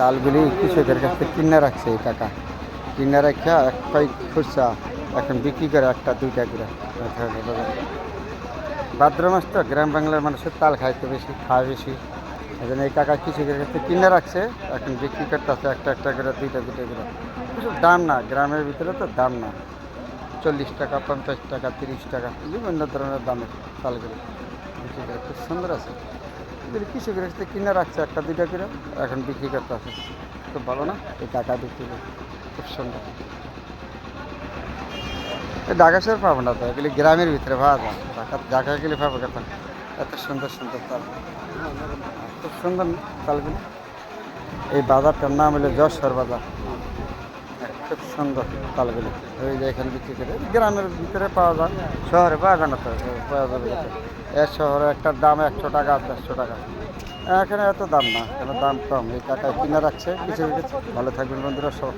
চালগুলি কৃষকের কাছ কিনে রাখছে এই টাকা। কিনে রাখা এক পাই খুচরা এখন বিক্রি করে একটা, দুইটা করে। ভাদ্র মাস তো গ্রাম বাংলার মানুষের তাল খাইতে বেশি, খায় বেশি। এখন এই টাকা কৃষকের কাছে কিনে রাখছে, এখন বিক্রি করতেছে একটা একটা করে, দুইটা দুইটা করে। দাম না, গ্রামের ভিতরে তো দাম না। চল্লিশ টাকা, পঞ্চাশ টাকা, তিরিশ টাকা, বিভিন্ন ধরনের দামের করে। খুব সুন্দর আছে। এগুলি কৃষকের কাছে কিনে রাখছে, একটা, দুইটা করে। এখন বিক্রি করতে আছে খুব ভালো না? এই টাকা বিক্রি করে। খুব সুন্দর। ঢাকা শহর পাবো না তো, এগুলি গ্রামের ভিতরে যায় ঢাকা ঢাকা গেলে পাবো কথা এত সুন্দর সুন্দর তাল। খুব সুন্দর তালগুলো। এই বাজারটার নাম হলো যশোর বাজার। খুব সুন্দর তালগুলি ওই যে এখানে বিক্রি করে, গ্রামের ভিতরে পাওয়া যায়, শহরে পাওয়া যায় না তো, পাওয়া যাবে? এর শহরে একটা দাম একশো টাকা, দেড়শো টাকা। এখানে এত দাম না, এখানে দাম কম। এই টাকায় কিনে রাখছে কিছু কিছু ভালো থাকবেন বন্ধুরা সব